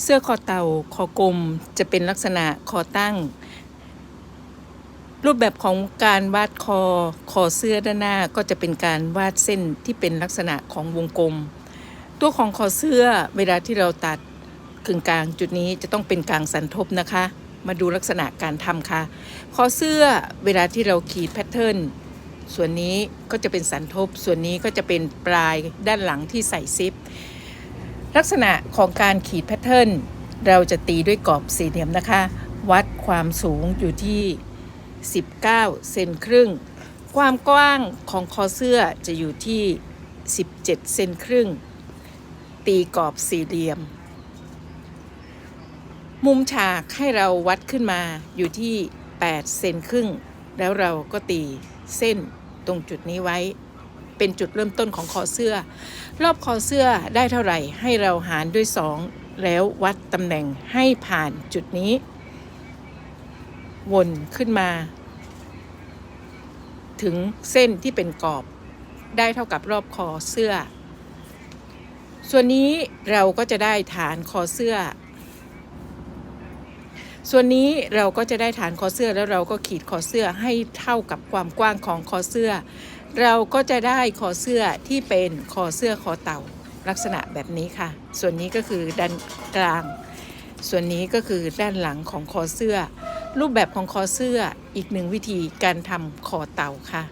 เสื้อคอเต่าคอกลมจะเป็นลักษณะคอตั้ง รูปแบบของการวาดคอคอเสื้อด้านหน้าก็จะเป็นการวาดเส้นที่เป็นลักษณะของวงกลม ตัวของคอเสื้อเวลาที่เราตัดกึ่งกลางจุดนี้จะต้องเป็นกลางสันทบนะคะ มาดูลักษณะการทำค่ะ คอเสื้อเวลาที่เราขีดแพทเทิร์นส่วนนี้ก็จะเป็นสันทบ ส่วนนี้ก็จะเป็นปลายด้านหลังที่ใส่ซิป ลักษณะของการขีดแพทเทิร์นเราจะตีด้วยกรอบสี่เหลี่ยมนะคะ วัดความสูงอยู่ที่ 19 เซนครึ่ง ความกว้างของคอเสื้อจะอยู่ที่ 17 เซนครึ่ง ตีกรอบสี่เหลี่ยม มุมฉากให้เราวัดขึ้นมาอยู่ที่ 8 เซนครึ่ง แล้วเราก็ตีเส้นตรงจุดนี้ไว้ เป็นจุดเริ่มต้นของคอเสื้อ รอบคอเสื้อได้เท่าไหร่ให้เราหารด้วย 2 แล้ววัดตำแหน่งให้ผ่านจุดนี้ วนขึ้นมา ถึงเส้นที่เป็นกรอบ ได้เท่ากับรอบคอเสื้อ ส่วนนี้เราก็จะได้ฐานคอเสื้อส่วนนี้เราก็จะได้ฐานคอเสื้อแล้วเราก็ขีดคอเสื้อให้เท่ากับความกว้างของคอเสื้อ เราก็จะได้คอเสื้อที่เป็นคอเสื้อคอเต่าลักษณะแบบนี้ค่ะ ส่วนนี้ก็คือด้านกลาง ส่วนนี้ก็คือด้านหลังของคอเสื้อ รูปแบบของคอเสื้ออีกหนึ่งวิธีการทำคอเต่าค่ะ